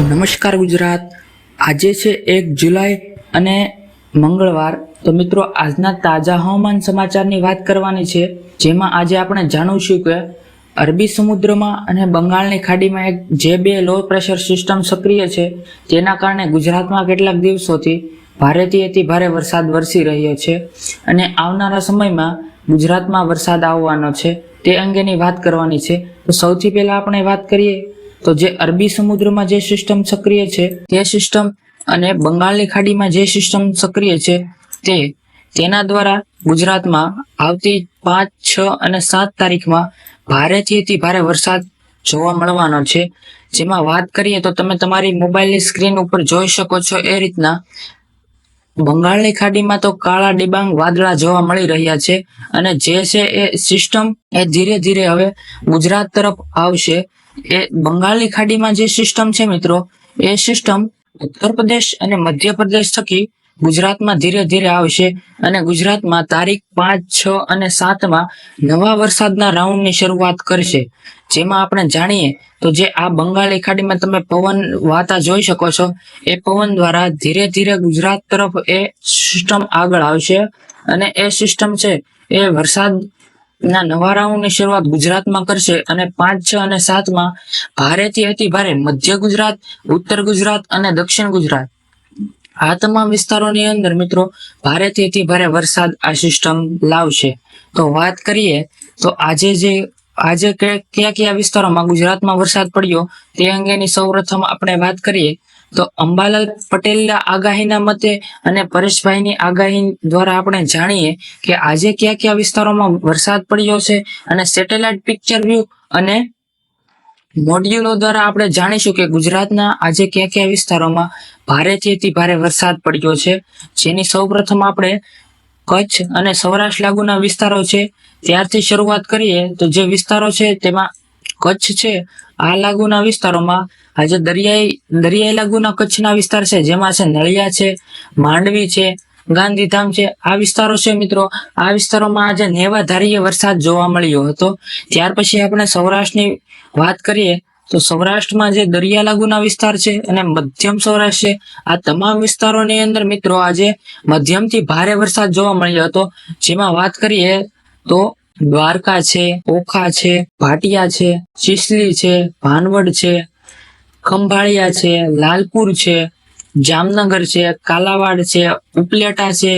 નમસ્કાર ગુજરાત. આજે છે એક જુલાઈ અને મંગળવાર. તો મિત્રો, આજના તાજા હવામાન સમાચારની વાત કરવાની છે, જેમાં આજે આપણે જાણીશું કે અરબી સમુદ્રમાં અને બંગાળની ખાડીમાં એક જે બે લો પ્રેશર સિસ્ટમ સક્રિય છે, તેના કારણે ગુજરાતમાં કેટલાક દિવસોથી ભારેથી અતિ ભારે વરસાદ વરસી રહ્યો છે અને આવનારા સમયમાં ગુજરાતમાં વરસાદ આવવાનો છે તે અંગેની વાત કરવાની છે. તો સૌથી પહેલાં આપણે વાત કરીએ તો જે અરબી સમુદ્રમાં જે સિસ્ટમ સક્રિય છે, તે સિસ્ટમ અને બંગાળની ખાડીમાં જે સિસ્ટમ સક્રિય છે, તે તેના દ્વારા ગુજરાતમાં આવતી પાંચ, છ અને સાત તારીખમાં ભારેથી અતિ ભારે વરસાદ જોવા મળવાનો છે. જેમાં વાત કરીએ તો તમે તમારી મોબાઈલની સ્ક્રીન ઉપર જોઈ શકો છો એ રીતના બંગાળની ખાડીમાં તો કાળા ડિબાંગ વાદળા જોવા મળી રહ્યા છે અને જે છે એ સિસ્ટમ એ ધીરે ધીરે હવે ગુજરાત તરફ આવશે. એ બંગાળની ખાડીમાં જે સિસ્ટમ છે મિત્રો, એ સિસ્ટમ ઉત્તર પ્રદેશ અને મધ્યપ્રદેશ થકી ગુજરાતમાં ધીરે ધીરે આવશે અને ગુજરાતમાં તારીખ પાંચ, છ અને સાતમાં નવા વરસાદના રાઉન્ડની શરૂઆત કરશે. જેમાં આપણે જાણીએ તો જે આ બંગાળી ખાડીમાં તમે પવન વાતા જોઈ શકો છો, એ પવન દ્વારા ધીરે ધીરે ગુજરાત તરફ એ સિસ્ટમ આગળ આવશે અને એ સિસ્ટમ છે એ વરસાદ ના નવા રાઉન્ડની શરૂઆત ગુજરાતમાં કરશે અને પાંચ, છ અને સાતમાં ભારેથી અતિ ભારે મધ્ય ગુજરાત, ઉત્તર ગુજરાત અને દક્ષિણ ગુજરાત. આ તમામ વિસ્તારોની અંદર મિત્રો ભારેથી અતિ ભારે વરસાદ આ સિસ્ટમ લાવશે. તો વાત કરીએ, તો આજે જે, આજે કયા કયા વિસ્તારોમાં ગુજરાતમાં વરસાદ પડ્યો તે અંગેની સૌપ્રથમ આપણે વાત કરીએ તો અંબાલાલ પટેલના આગાહીના મતે અને પરેશભાઈની આગાહી દ્વારા આપણે જાણીએ કે આજે કયા કયા વિસ્તારોમાં વરસાદ પડ્યો છે અને સેટેલાઇટ પિક્ચર વ્યૂ અને મોડ્યુલો દ્વારા આપણે જાણીશું કે ગુજરાતના આજે કયા કયા વિસ્તારોમાં ભારેથી અતિ ભારે વરસાદ પડ્યો છે. જેની સૌપ્રથમ આપણે કચ્છ અને સૌરાષ્ટ્ર લાગુના વિસ્તારો છે. ત્યારથી શરૂઆત કરીએ તો જે વિસ્તારો છે તેમાં કચ્છ છે આ લાગુના વિસ્તારોમાં આજે દરિયાઈ દરિયાઈ લાગુના કચ્છના વિસ્તાર છે, જેમાં છે નળિયા છે, માંડવી છે, ગાંધીધામ છે, આ વિસ્તારો છે મિત્રો. આ વિસ્તારોમાં આજે નેવાધારીય વરસાદ જોવા મળ્યો હતો. ત્યાર પછી આપણે સૌરાષ્ટ્રની વાત કરીએ, તો સૌરાષ્ટ્રમાં જે દરિયા લાગુના વિસ્તાર છે અને મધ્યમ સૌરાષ્ટ્ર છે, આ તમામ વિસ્તારોની અંદર મિત્રો આજે મધ્યમથી ભારે વરસાદ જોવા મળ્યો હતો. જેમાં વાત કરીએ તો દ્વારકા છે, ઓખા છે, ભાટિયા છે, ચીસલી છે, ભાનવડ છે, ખંભાળિયા છે, લાલપુર છે, જામનગર છે, કાલાવાડ છે, ઉપલેટા છે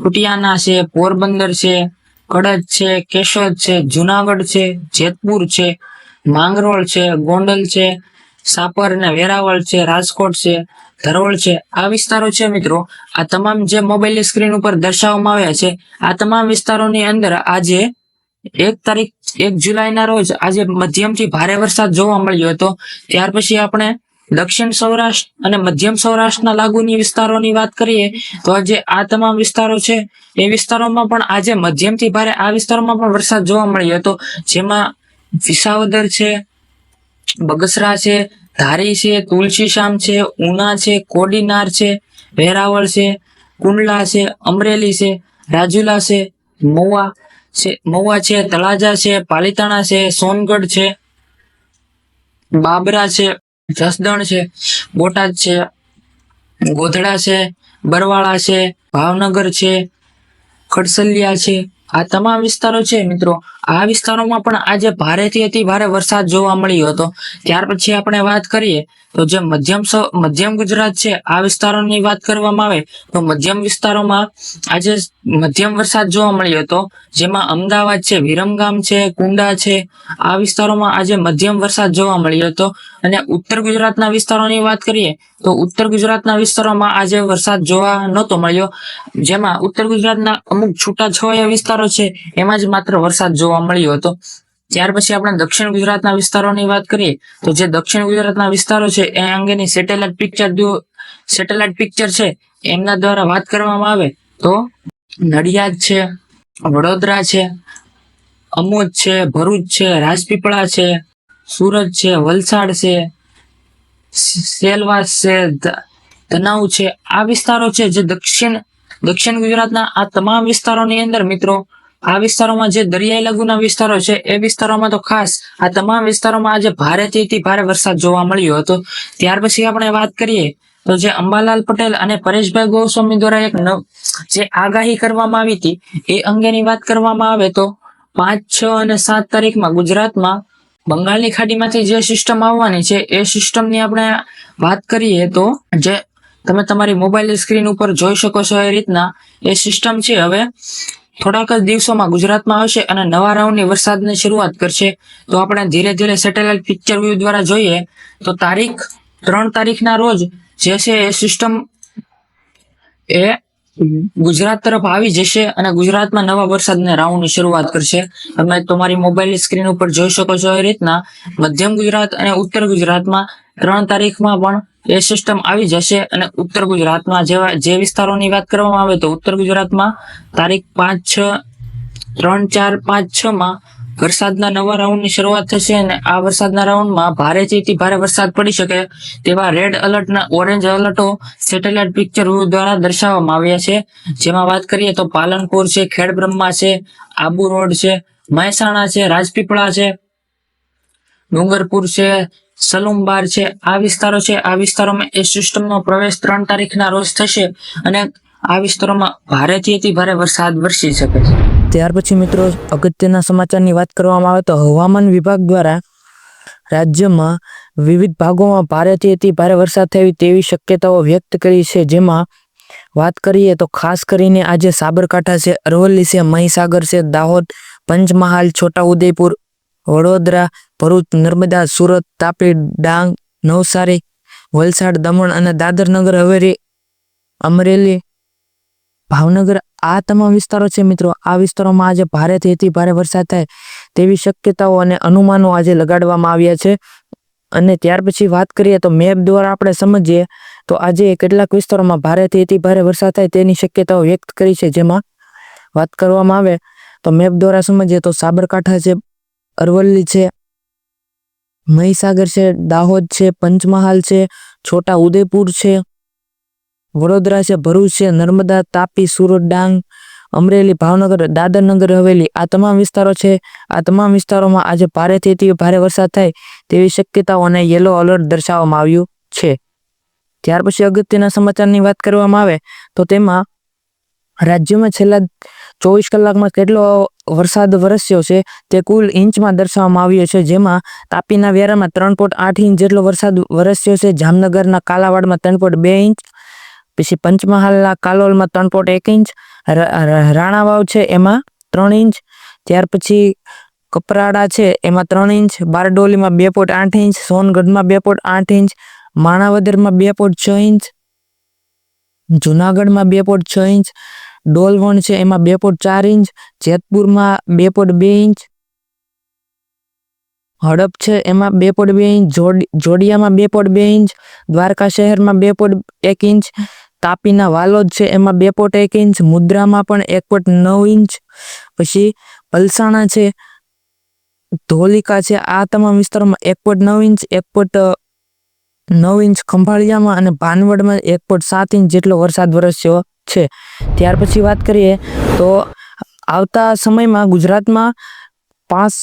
કુટિયાના છે, પોરબંદર છે કડજ છે, કેશોદ છે, જુનાગઢ છે, જેતપુર છે, માંગરોળ છે, ગોંડલ છે, સાપર અને વેરાવળ છે, રાજકોટ છે, ધરોળ છે. આ વિસ્તારો છે મિત્રો, આ તમામ જે મોબાઈલની સ્ક્રીન ઉપર દર્શાવવામાં આવ્યા છે, આ તમામ વિસ્તારોની અંદર આજે એક તારીખ, એક જુલાઈના રોજ આજે મધ્યમથી ભારે વરસાદ જોવા મળ્યો હતો. ત્યાર પછી આપણે દક્ષિણ સૌરાષ્ટ્ર અને મધ્યમ સૌરાષ્ટ્રના લાગુની વિસ્તારોની વાત કરીએ, તો આજે આ તમામ વિસ્તારો છે, એ વિસ્તારોમાં પણ આજે મધ્યમથી ભારે આ વિસ્તારોમાં પણ વરસાદ જોવા મળ્યો હતો. જેમાં વિસાવદર છે, બગસરા છે, ધારી છે તુલસીશ્યામ છે, ઉના છે, કોડીનાર છે, વેરાવળ છે, કુંડલા છે, અમરેલી છે, રાજુલા છે, મહુવા છે મહુવા છે, તળાજા છે, પાલીતાણા છે, સોનગઢ છે, બાબરા છે, જસદણ છે, બોટાદ છે, ગોધડા છે, બરવાળા છે, ભાવનગર છે, ખડસલિયા છે આ તમામ વિસ્તારો છે મિત્રો. આ વિસ્તારોમાં પણ આજે ભારેથી અતિ ભારે વરસાદ જોવા મળ્યો હતો. ત્યાર પછી આપણે વાત કરીએ, તો જે મધ્યમ મધ્યમ ગુજરાત છે, આ વિસ્તારોની વાત કરવામાં આવે, તો મધ્યમ વિસ્તારોમાં આજે મધ્યમ વરસાદ જોવા મળ્યો હતો. જેમાં અમદાવાદ છે, વિરમગામ છે, કુંડા છે, આ વિસ્તારોમાં આજે મધ્યમ વરસાદ જોવા મળ્યો હતો. અને ઉત્તર ગુજરાતના વિસ્તારોની વાત કરીએ, તો ઉત્તર ગુજરાતના વિસ્તારોમાં આજે વરસાદ જોવા નહોતો મળ્યો. જેમાં ઉત્તર ગુજરાતના અમુક છૂટાછવાયા વિસ્તારો છે, એમાં જ માત્ર વરસાદ જોવા મળ્યો હતો. ત્યાર પછી આપણે દક્ષિણ ગુજરાતના વિસ્તારોની વાત કરીએ, તો જે દક્ષિણ ગુજરાતના વિસ્તારો છે, એ અંગેની સેટેલાઇટ પિક્ચર સેટેલાઇટ પિક્ચર છે, એમના દ્વારા વાત કરવામાં આવે તો નડિયાદ છે, વડોદરા છે, અમોદ છે, ભરૂચ છે, રાજપીપળા છે, સુરત છે, વલસાડ છે સેલવાસ છે તનાવ છે, આ વિસ્તારો છે જે દક્ષિણ દક્ષિણ ગુજરાતના આ તમામ વિસ્તારોની અંદર મિત્રો, આ વિસ્તારોમાં જે દરિયાઈ લઘુના વિસ્તારો છે, એ વિસ્તારોમાં તો ખાસ આ તમામ વિસ્તારોમાં આજે ભારેથી ભારે વરસાદ જોવા મળ્યો હતો. ત્યાર પછી આપણે વાત કરીએ તો જે અંબાલાલ પટેલ અને પરેશભાઈ ગોસ્વામી દ્વારા એક જે આગાહી કરવામાં આવી હતી, એ અંગેની વાત કરવામાં આવે તો પાંચ, છ અને સાત તારીખમાં ગુજરાતમાં બંગાળની ખાડીમાંથી જે સિસ્ટમ આવવાની છે, એ સિસ્ટમની આપણે વાત કરીએ તો જે તમે તમારી મોબાઈલ સ્ક્રીન ઉપર જોઈ શકો છો એ રીતના. એ સિસ્ટમ છે હવે. થોડાક જ દિવસોમાં ગુજરાતમાં આવશે અને નવા રાઉન્ડની વરસાદની શરૂઆત કરશે. તો આપણે ધીરે ધીરે સેટેલાઇટ પિક્ચર વ્યૂ દ્વારા જોઈએ, તો તારીખ, ત્રણ તારીખના રોજ જે છે એ સિસ્ટમ એ ગુજરાત તરફ આવી જશે અને ગુજરાતમાં નવા વરસાદના રાઉન્ડની શરૂઆત કરશે. તમે તમારી મોબાઈલ સ્ક્રીન ઉપર જોઈ શકો છો એ રીતના. મધ્યમ ગુજરાત અને ઉત્તર ગુજરાતમાં ત્રણ તારીખમાં પણ એ સિસ્ટમ આવી જશે અને ઉત્તર ગુજરાતમાં જેવા જે વિસ્તારોની વાત કરવામાં આવે તો ઉત્તર ગુજરાતમાં તારીખ પાંચ છ ત્રણ ચાર પાંચ છ માં વરસાદના નવા રાઉન્ડની શરૂઆત થશે અને આ વરસાદના રાઉન્ડમાં ભારેથી અતિ ભારે વરસાદ પડી શકે તેવા રેડ અલર્ટના ઓરેન્જ અલર્ટો સેટેલાઇટ પિક્ચર દ્વારા દર્શાવવામાં આવ્યા છે. જેમાં વાત કરીએ તો પાલનપુર છે, ખેડબ્રહ્મા છે, આબુ રોડ છે, મહેસાણા છે, રાજપીપળા છે, ડુંગરપુર છે સલુમબાર છે. આ વિસ્તારો છે. આ વિસ્તારોમાં એ સિસ્ટમનો પ્રવેશ ત્રણ તારીખના રોજ થશે અને આ વિસ્તારોમાં ભારેથી ભારે વરસાદ વરસી શકે છે. ત્યાર પછી મિત્રો અગત્યના સમાચારની વાત કરવામાં આવે તો હવામાન વિભાગ દ્વારા રાજ્યમાં વિવિધ ભાગોમાં ભારેથી અતિ ભારે વરસાદ થવી તેવી શક્યતાઓ વ્યક્ત કરી છે. જેમાં વાત કરીએ તો ખાસ કરીને આજે સાબરકાંઠા છે, અરવલ્લી છે, મહીસાગર છે, દાહોદ, પંચમહાલ, છોટાઉદેપુર વડોદરા, ભરૂચ, નર્મદા, સુરત, તાપી, ડાંગ, નવસારી, વલસાડ, દમણ અને દાદર નગર હવેલી, અમરેલી, ભાવનગર. આ તમામ વિસ્તારો છે મિત્રો. આ વિસ્તારોમાં આજે ભારેથી અતિ ભારે વરસાદ થાય તેવી શક્યતાઓ અને અનુમાનો આજે લગાડવામાં આવ્યા છે. અને ત્યાર પછી વાત કરીએ તો મેપ દ્વારા આપણે સમજીએ તો આજે કેટલાક વિસ્તારોમાં ભારેથી અતિ ભારે વરસાદ થાય તેની શક્યતાઓ વ્યક્ત કરી છે. જેમાં વાત કરવામાં આવે તો મેપ દ્વારા સમજીએ તો સાબરકાંઠા છે અરવલ્લી છે, મહીસાગર છે, દાહોદ છે, પંચમહાલ છે, છોટા ઉદેપુર છે, વડોદરા છે, ભરૂચ છે, નર્મદા, તાપી, સુરત, ડાંગ, અમરેલી, ભાવનગર, દાદરનગર, હવેલી આ તમામ વિસ્તારો છે. આ તમામ વિસ્તારોમાં આજે ભારેથી અતિ ભારે વરસાદ થાય તેવી શક્યતાઓ અને યલો અલર્ટ દર્શાવવામાં આવ્યું છે. ત્યાર પછી અગત્યના સમાચારની વાત કરવામાં આવે તો તેમાં રાજ્યમાં છેલ્લા ચોવીસ કલાકમાં કેટલો વરસાદ વરસ્યો છે તે કુલ ઇંચમાં દર્શાવવામાં આવ્યો છે. જેમાં તાપીના વેરામાં ત્રણ પોઈન્ટ આઠ ઇંચ જેટલો વરસાદ વરસ્યો છે. જામનગરના કાલાવાડમાં ત્રણ પોઈન્ટ બે ઇંચ, પછી પંચમહાલના કાલોલમાં ત્રણ પોઈન્ટ એક ઇંચ રાણાવાવ છે એમાં ત્રણ ઇંચ, ત્યાર પછી કપરાડા છે એમાં ત્રણ ઇંચ, બારડોલીમાં બે પોઈન્ટ આઠ ઇંચ, સોનગઢમાં બે પોઈન્ટ આઠ ઇંચ, માણાવદરમાં બે પોઈન્ટ છ ઇંચ, જુનાગઢમાં બે પોઈન્ટ છ ઇંચ ડોલવણ છે, એમાં બે પોઈન્ટ ચાર ઇંચ, જેતપુરમાં બે પોઈન્ટ બે ઇંચ. હડપ છે, એમાં બે પોઈન્ટ બે ઇંચ, જોડ- જોડિયામાં બે પોઈન્ટ બે ઇંચ, દ્વારકા શહેરમાં બે પોઈન્ટ એક ઇંચ, તાપીના વાલોદ છે, એમાં બે પોઈન્ટ એક ઇંચ, મુદ્રામાં પણ એક પોઈન્ટ નવ ઇંચ. પછી પલસાણા છે, ધોલિકા છે, આ તમામ વિસ્તારોમાં એક પોઈન્ટ નવ ઇંચ, એક પોઈન્ટ નવ ઇંચ ખંભાળિયામાં અને ભાનવડમાં એક પોઈન્ટ સાત ઇંચ જેટલો વરસાદ વરસ્યો. છે. ત્યાર પછી વાત કરીએ તો આવતા સમયમાં ગુજરાતમાં પાંચ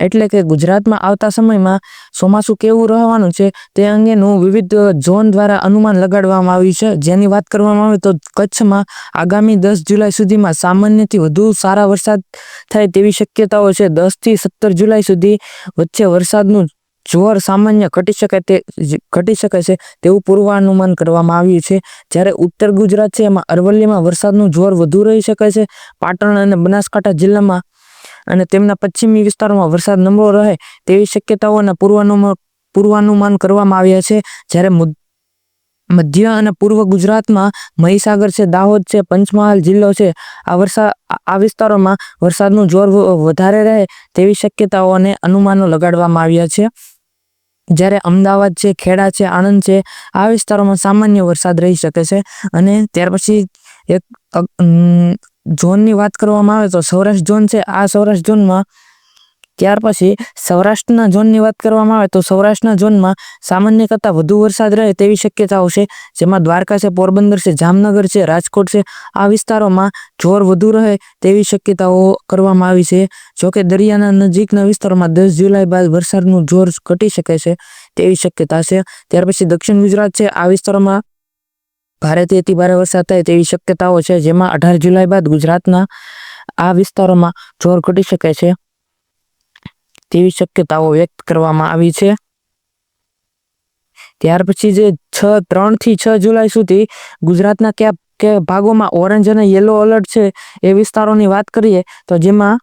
એટલે કે ગુજરાતમાં આવતા સમયમાં ચોમાસું કેવું રહેવાનું છે તે અંગેનું વિવિધ ઝોન દ્વારા અનુમાન લગાડવામાં આવ્યું છે. જેની વાત કરવામાં આવે તો કચ્છમાં આગામી દસ જુલાઈ સુધીમાં સામાન્યથી વધુ સારા વરસાદ થાય તેવી શક્યતાઓ છે. દસથી સત્તર જુલાઈ સુધી વચ્ચે વરસાદનું જોર સામાન્ય ઘટી શકે તે ઘટી શકે છે તેવું પૂર્વાનુમાન કરવામાં આવ્યું છે. જ્યારે ઉત્તર ગુજરાત છે, એમાં અરવલ્લીમાં વરસાદનું જોર વધુ રહી શકે છે. પાટણ અને બનાસકાંઠા જિલ્લામાં અને તેમના પશ્ચિમી વિસ્તારોમાં વરસાદ નબળો રહે તેવી શક્યતાઓના પૂર્વાનુમાન પૂર્વાનુમાન કરવામાં આવ્યા છે. જ્યારે મધ્ય અને પૂર્વ ગુજરાતમાં મહીસાગર છે, દાહોદ છે, પંચમહાલ જિલ્લો છે, આ વરસાદ આ વિસ્તારોમાં વરસાદનું જોર વધારે રહે તેવી શક્યતાઓને અનુમાનો લગાડવામાં આવ્યા છે. જ્યારે અમદાવાદ છે, ખેડા છે, આણંદ છે, આ વિસ્તારોમાં સામાન્ય વરસાદ રહી શકે છે. અને ત્યાર પછી એક ઝોનની વાત કરવામાં આવે તો સૌરાષ્ટ્ર ઝોન છે. આ સૌરાષ્ટ્ર ઝોનમાં ત્યાર પછી સૌરાષ્ટ્રના ઝોનની વાત કરવામાં આવે તો સૌરાષ્ટ્રના ઝોનમાં સામાન્ય કરતાં વધુ વરસાદ રહે તેવી શક્યતાઓ છે. જેમાં દ્વારકા છે, પોરબંદર છે, જામનગર છે, રાજકોટ છે, આ વિસ્તારોમાં જોર વધુ રહે તેવી શક્યતાઓ કરવામાં આવી છે. જોકે દરિયાના નજીકના વિસ્તારોમાં દસ જુલાઈ બાદ વરસાદનું જોર ઘટી શકે છે તેવી શક્યતા છે. ત્યાર પછી દક્ષિણ ગુજરાત છે, આ વિસ્તારોમાં ભારેથી અતિ ભારે વરસાદ થાય તેવી શક્યતાઓ છે. જેમાં અઢાર જુલાઈ બાદ ગુજરાતના આ વિસ્તારોમાં જોર ઘટી શકે છે. તેવી શક્યતાઓ વ્યક્ત કરવામાં આવી છે. ત્યાર પછી જે છ, ત્રણથી છ જુલાઈ સુધી ગુજરાતના કયા કે ભાગોમાં ઓરેન્જ અને યલો એલર્ટ છે એ વિસ્તારોની વાત કરીએ તો જેમાં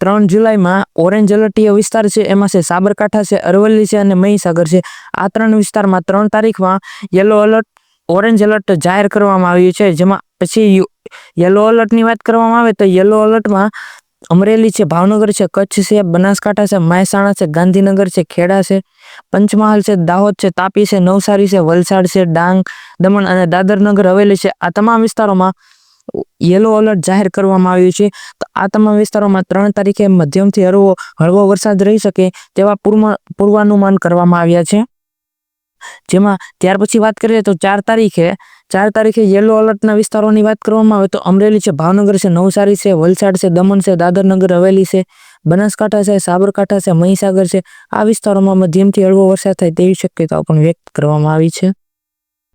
ત્રણ જુલાઈમાં ઓરેન્જ એલર્ટીય વિસ્તાર છે, એમાં છે સાબરકાંઠા છે, અરવલ્લી છે અને મહીસાગર છે. આ ત્રણ વિસ્તારમાં ત્રણ તારીખમાં યલો એલર્ટ ઓરેન્જ એલર્ટ જાહેર કરવામાં આવ્યું છે. જેમાં પછી યલો એલર્ટની વાત કરવામાં આવે તો યલો એલર્ટમાં અમરેલી છે, ભાવનગર છે, કચ્છ છે, બનાસકાંઠા છે, મહેસાણા છે, ગાંધીનગર છે, ખેડા છે, પંચમહાલ છે, દાહોદ છે, તાપી છે, નવસારી છે, વલસાડ છે, ડાંગ, દમણ અને દાદરનગર હવેલી છે. આ તમામ વિસ્તારોમાં યલો એલર્ટ જાહેર કરવામાં આવ્યું છે. તો આ તમામ વિસ્તારોમાં ત્રણ તારીખે મધ્યમથી હળવો હળવો વરસાદ રહી શકે તેવા પૂર્વ પૂર્વાનુમાન કરવામાં આવ્યા છે. જેમાં ત્યાર પછી વાત કરીએ તો ચાર તારીખે ચાર તારીખે યલો અલર્ટના વિસ્તારોની વાત કરવામાં આવે તો અમરેલી છે, ભાવનગર છે, નવસારી છે, વલસાડ છે, દમણ છે, દાદરનગર, હવેલી છે, બનાસકાંઠા છે, સાબરકાંઠા છે, મહીસાગર છે. આ વિસ્તારોમાં મધ્યમથી હળવો વરસાદ થાય તેવી શક્યતાઓ પણ વ્યક્ત કરવામાં આવી છે.